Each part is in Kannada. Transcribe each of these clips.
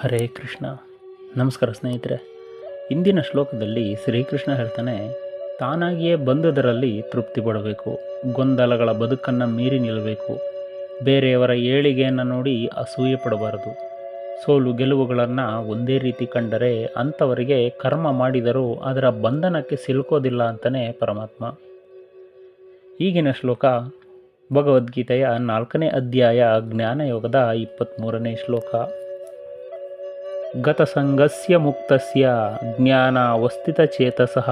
ಹರೇ ಕೃಷ್ಣ. ನಮಸ್ಕಾರ ಸ್ನೇಹಿತರೆ. ಇಂದಿನ ಶ್ಲೋಕದಲ್ಲಿ ಶ್ರೀಕೃಷ್ಣ ಹೇಳ್ತಾನೆ, ತಾನಾಗಿಯೇ ಬಂದದರಲ್ಲಿ ತೃಪ್ತಿ ಪಡಬೇಕು, ಗೊಂದಲಗಳ ಬದುಕನ್ನು ಮೀರಿ ನಿಲ್ಲಬೇಕು, ಬೇರೆಯವರ ಏಳಿಗೆಯನ್ನು ನೋಡಿ ಅಸೂಯೆ ಪಡಬಾರದು, ಸೋಲು ಗೆಲುವುಗಳನ್ನು ಒಂದೇ ರೀತಿ ಕಂಡರೆ ಅಂಥವರಿಗೆ ಕರ್ಮ ಮಾಡಿದರೂ ಅದರ ಬಂಧನಕ್ಕೆ ಸಿಲುಕೋದಿಲ್ಲ ಅಂತಲೇ ಪರಮಾತ್ಮ. ಈಗಿನ ಶ್ಲೋಕ ಭಗವದ್ಗೀತೆಯ ನಾಲ್ಕನೇ ಅಧ್ಯಾಯ ಜ್ಞಾನಯೋಗದ ಇಪ್ಪತ್ತ್ಮೂರನೇ ಶ್ಲೋಕ. ಗತಸಂಗಸ್ಯ ಮುಕ್ತಸ್ಯ ಜ್ಞಾನಾವಸ್ಥಿತಚೇತಸಃ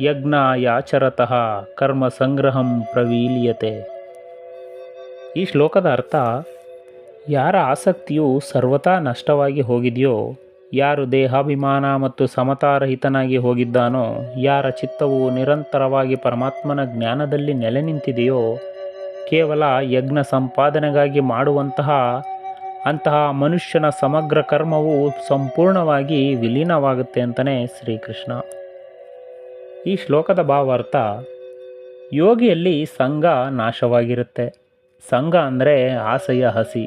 ಯಜ್ಞಾಯಾಚರತಃ ಕರ್ಮ ಸಂಗ್ರಹಂ ಪ್ರವೀಲಿಯತೆ ಈ ಶ್ಲೋಕದ ಅರ್ಥ, ಯಾರ ಆಸಕ್ತಿಯು ಸರ್ವತಾ ನಷ್ಟವಾಗಿ ಹೋಗಿದೆಯೋ, ಯಾರು ದೇಹಾಭಿಮಾನ ಮತ್ತು ಸಮತಾರಹಿತನಾಗಿ ಹೋಗಿದ್ದಾನೋ, ಯಾರ ಚಿತ್ತವು ನಿರಂತರವಾಗಿ ಪರಮಾತ್ಮನ ಜ್ಞಾನದಲ್ಲಿ ನೆಲೆ ನಿಂತಿದೆಯೋ ಕೇವಲ ಯಜ್ಞ ಸಂಪಾದನೆಗಾಗಿ ಮಾಡುವಂತಹ ಅಂತಹ ಮನುಷ್ಯನ ಸಮಗ್ರ ಕರ್ಮವು ಸಂಪೂರ್ಣವಾಗಿ ವಿಲೀನವಾಗುತ್ತೆ ಅಂತಲೇ ಶ್ರೀಕೃಷ್ಣ. ಈ ಶ್ಲೋಕದ ಭಾವಾರ್ಥ, ಯೋಗಿಯಲ್ಲಿ ಸಂಘ ನಾಶವಾಗಿರುತ್ತೆ. ಸಂಘ ಅಂದರೆ ಆಸೆಯ ಹಸಿ.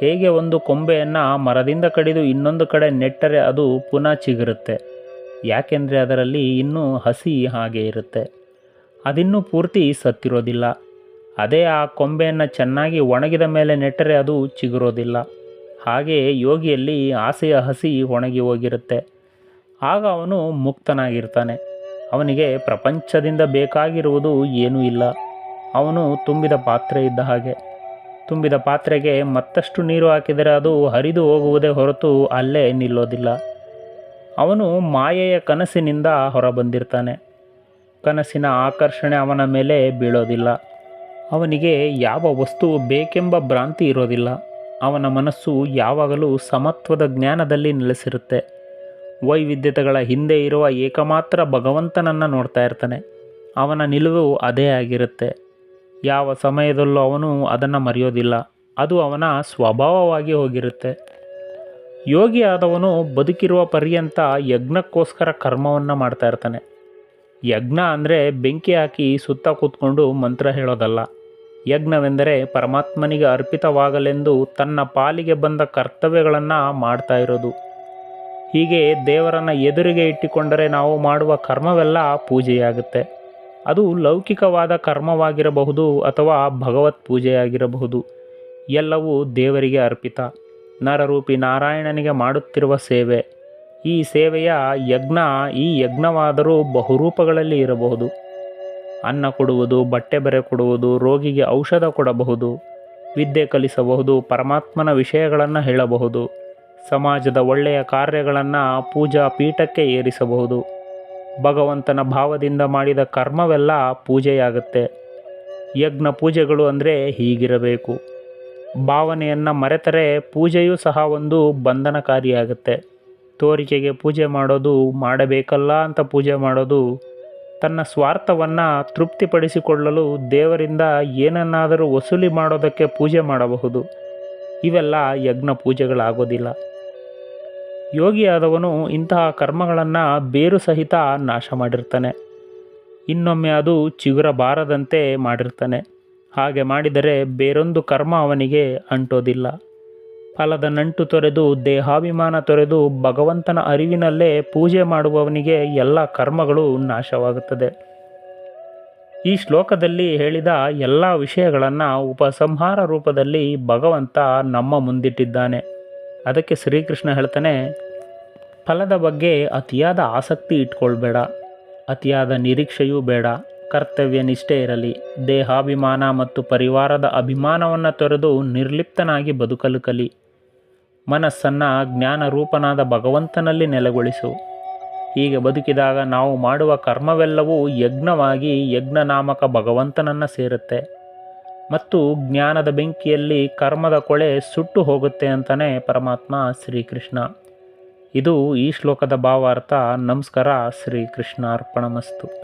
ಹೇಗೆ ಒಂದು ಕೊಂಬೆಯನ್ನು ಮರದಿಂದ ಕಡಿದು ಇನ್ನೊಂದು ಕಡೆ ನೆಟ್ಟರೆ ಅದು ಪುನಃ ಚಿಗುರುತ್ತೆ. ಯಾಕೆಂದರೆ ಅದರಲ್ಲಿ ಇನ್ನೂ ಹಸಿ ಹಾಗೆ ಇರುತ್ತೆ. ಅದಿನ್ನೂ ಪೂರ್ತಿ ಸತ್ತಿರೋದಿಲ್ಲ. ಅದೇ ಆ ಕೊಂಬೆಯನ್ನು ಚೆನ್ನಾಗಿ ಒಣಗಿದ ಮೇಲೆ ನೆಟ್ಟರೆ ಅದು ಚಿಗುರೋದಿಲ್ಲ. ಹಾಗೆಯೇ ಯೋಗಿಯಲ್ಲಿ ಆಸೆಯ ಹಸಿ ಒಣಗಿ ಹೋಗಿರುತ್ತೆ. ಆಗ ಅವನು ಮುಕ್ತನಾಗಿರ್ತಾನೆ. ಅವನಿಗೆ ಪ್ರಪಂಚದಿಂದ ಬೇಕಾಗಿರುವುದು ಏನೂ ಇಲ್ಲ. ಅವನು ತುಂಬಿದ ಪಾತ್ರೆ ಇದ್ದ ಹಾಗೆ. ತುಂಬಿದ ಪಾತ್ರೆಗೆ ಮತ್ತಷ್ಟು ನೀರು ಹಾಕಿದರೆ ಅದು ಹರಿದು ಹೋಗುವುದೇ ಹೊರತು ಅಲ್ಲೇ ನಿಲ್ಲೋದಿಲ್ಲ. ಅವನು ಮಾಯೆಯ ಕನಸಿನಿಂದ ಹೊರಬಂದಿರ್ತಾನೆ. ಕನಸಿನ ಆಕರ್ಷಣೆ ಅವನ ಮೇಲೆ ಬೀಳೋದಿಲ್ಲ. ಅವನಿಗೆ ಯಾವ ವಸ್ತು ಬೇಕೆಂಬ ಭ್ರಾಂತಿ ಇರೋದಿಲ್ಲ. ಅವನ ಮನಸ್ಸು ಯಾವಾಗಲೂ ಸಮತ್ವದ ಜ್ಞಾನದಲ್ಲಿ ನೆಲೆಸಿರುತ್ತೆ. ವೈವಿಧ್ಯತೆಗಳ ಹಿಂದೆ ಇರುವ ಏಕಮಾತ್ರ ಭಗವಂತನನ್ನು ನೋಡ್ತಾ ಇರ್ತಾನೆ. ಅವನ ನಿಲುವು ಅದೇ ಆಗಿರುತ್ತೆ. ಯಾವ ಸಮಯದಲ್ಲೂ ಅವನು ಅದನ್ನು ಮರೆಯೋದಿಲ್ಲ. ಅದು ಅವನ ಸ್ವಭಾವವಾಗಿ ಹೋಗಿರುತ್ತೆ. ಯೋಗಿ ಆದವನು ಬದುಕಿರುವ ಪರ್ಯಂತ ಯಜ್ಞಕ್ಕೋಸ್ಕರ ಕರ್ಮವನ್ನು ಮಾಡ್ತಾ ಇರ್ತಾನೆ. ಯಜ್ಞ ಅಂದರೆ ಬೆಂಕಿ ಹಾಕಿ ಸುತ್ತ ಕೂತ್ಕೊಂಡು ಮಂತ್ರ ಹೇಳೋದಲ್ಲ. ಯಜ್ಞವೆಂದರೆ ಪರಮಾತ್ಮನಿಗೆ ಅರ್ಪಿತವಾಗಲೆಂದು ತನ್ನ ಪಾಲಿಗೆ ಬಂದ ಕರ್ತವ್ಯಗಳನ್ನು ಮಾಡ್ತಾ ಇರೋದು. ಹೀಗೆ ದೇವರನ್ನು ಎದುರಿಗೆ ಇಟ್ಟುಕೊಂಡರೆ ನಾವು ಮಾಡುವ ಕರ್ಮವೆಲ್ಲ ಪೂಜೆಯಾಗುತ್ತೆ. ಅದು ಲೌಕಿಕವಾದ ಕರ್ಮವಾಗಿರಬಹುದು ಅಥವಾ ಭಗವತ್ ಪೂಜೆಯಾಗಿರಬಹುದು. ಎಲ್ಲವೂ ದೇವರಿಗೆ ಅರ್ಪಿತ. ನರರೂಪಿ ನಾರಾಯಣನಿಗೆ ಮಾಡುತ್ತಿರುವ ಸೇವೆ. ಈ ಸೇವೆಯ ಯಜ್ಞ ಈ ಯಜ್ಞವಾದರೂ ಬಹುರೂಪಗಳಲ್ಲಿ ಇರಬಹುದು. ಅನ್ನ ಕೊಡುವುದು, ಬಟ್ಟೆ ಬರೆ ಕೊಡುವುದು, ರೋಗಿಗೆ ಔಷಧ ಕೊಡಬಹುದು, ವಿದ್ಯೆ ಕಲಿಸಬಹುದು, ಪರಮಾತ್ಮನ ವಿಷಯಗಳನ್ನು ಹೇಳಬಹುದು, ಸಮಾಜದ ಒಳ್ಳೆಯ ಕಾರ್ಯಗಳನ್ನು ಪೂಜಾ ಪೀಠಕ್ಕೆ ಏರಿಸಬಹುದು. ಭಗವಂತನ ಭಾವದಿಂದ ಮಾಡಿದ ಕರ್ಮವೆಲ್ಲ ಪೂಜೆಯಾಗುತ್ತೆ. ಯಜ್ಞ ಪೂಜೆಗಳು ಅಂದರೆ ಹೀಗಿರಬೇಕು. ಭಾವನೆಯನ್ನು ಮರೆತರೆ ಪೂಜೆಯೂ ಸಹ ಒಂದು ಬಂಧನಕಾರಿಯಾಗುತ್ತೆ. ತೋರಿಕೆಗೆ ಪೂಜೆ ಮಾಡೋದು ಮಾಡಬೇಕಲ್ಲ ಅಂತ ಪೂಜೆ ಮಾಡೋದು ತನ್ನ ಸ್ವಾರ್ಥವನ್ನು ತೃಪ್ತಿಪಡಿಸಿಕೊಳ್ಳಲು ದೇವರಿಂದ ಏನನ್ನಾದರೂ ವಸೂಲಿ ಮಾಡೋದಕ್ಕೆ ಪೂಜೆ ಮಾಡಬಹುದು. ಇವೆಲ್ಲ ಯಜ್ಞ ಪೂಜೆಗಳಾಗೋದಿಲ್ಲ. ಯೋಗಿಯಾದವನು ಇಂತಹ ಕರ್ಮಗಳನ್ನು ಬೇರು ಸಹಿತ ನಾಶ ಮಾಡಿರ್ತಾನೆ. ಇನ್ನೊಮ್ಮೆ ಅದು ಚಿಗುರಬಾರದಂತೆ ಮಾಡಿರ್ತಾನೆ. ಹಾಗೆ ಮಾಡಿದರೆ ಬೇರೊಂದು ಕರ್ಮ ಅವನಿಗೆ ಅಂಟೋದಿಲ್ಲ. ಫಲದ ನಂಟು ತೊರೆದು, ದೇಹಾಭಿಮಾನ ತೊರೆದು ಭಗವಂತನ ಅರಿವಿನಲ್ಲೇ ಪೂಜೆ ಮಾಡುವವನಿಗೆ ಎಲ್ಲ ಕರ್ಮಗಳು ನಾಶವಾಗುತ್ತದೆ. ಈ ಶ್ಲೋಕದಲ್ಲಿ ಹೇಳಿದ ಎಲ್ಲ ವಿಷಯಗಳನ್ನು ಉಪಸಂಹಾರ ರೂಪದಲ್ಲಿ ಭಗವಂತ ನಮ್ಮ ಮುಂದಿಟ್ಟಿದ್ದಾನೆ. ಅದಕ್ಕೆ ಶ್ರೀಕೃಷ್ಣ ಹೇಳ್ತಾನೆ, ಫಲದ ಬಗ್ಗೆ ಅತಿಯಾದ ಆಸಕ್ತಿ ಇಟ್ಕೊಳ್ಬೇಡ. ಅತಿಯಾದ ನಿರೀಕ್ಷೆಯೂ ಬೇಡ. ಕರ್ತವ್ಯ ನಿಷ್ಠೆ ಇರಲಿ. ದೇಹಾಭಿಮಾನ ಮತ್ತು ಪರಿವಾರದ ಅಭಿಮಾನವನ್ನು ತೊರೆದು ನಿರ್ಲಿಪ್ತನಾಗಿ ಬದುಕಲು ಕಲಿ ಮನಸ್ಸನ್ನು ಜ್ಞಾನರೂಪನಾದ ಭಗವಂತನಲ್ಲಿ ನೆಲೆಗೊಳಿಸು. ಹೀಗೆ ಬದುಕಿದಾಗ ನಾವು ಮಾಡುವ ಕರ್ಮವೆಲ್ಲವೂ ಯಜ್ಞವಾಗಿ ಯಜ್ಞನಾಮಕ ಭಗವಂತನನ್ನು ಸೇರುತ್ತೆ. ಮತ್ತು ಜ್ಞಾನದ ಬೆಂಕಿಯಲ್ಲಿ ಕರ್ಮದ ಕೊಳೆ ಸುಟ್ಟು ಹೋಗುತ್ತೆ ಅಂತಲೇ ಪರಮಾತ್ಮ ಶ್ರೀಕೃಷ್ಣ. ಇದು ಈ ಶ್ಲೋಕದ ಭಾವಾರ್ಥ. ನಮಸ್ಕಾರ ಶ್ರೀಕೃಷ್ಣ ಅರ್ಪಣಮಸ್ತು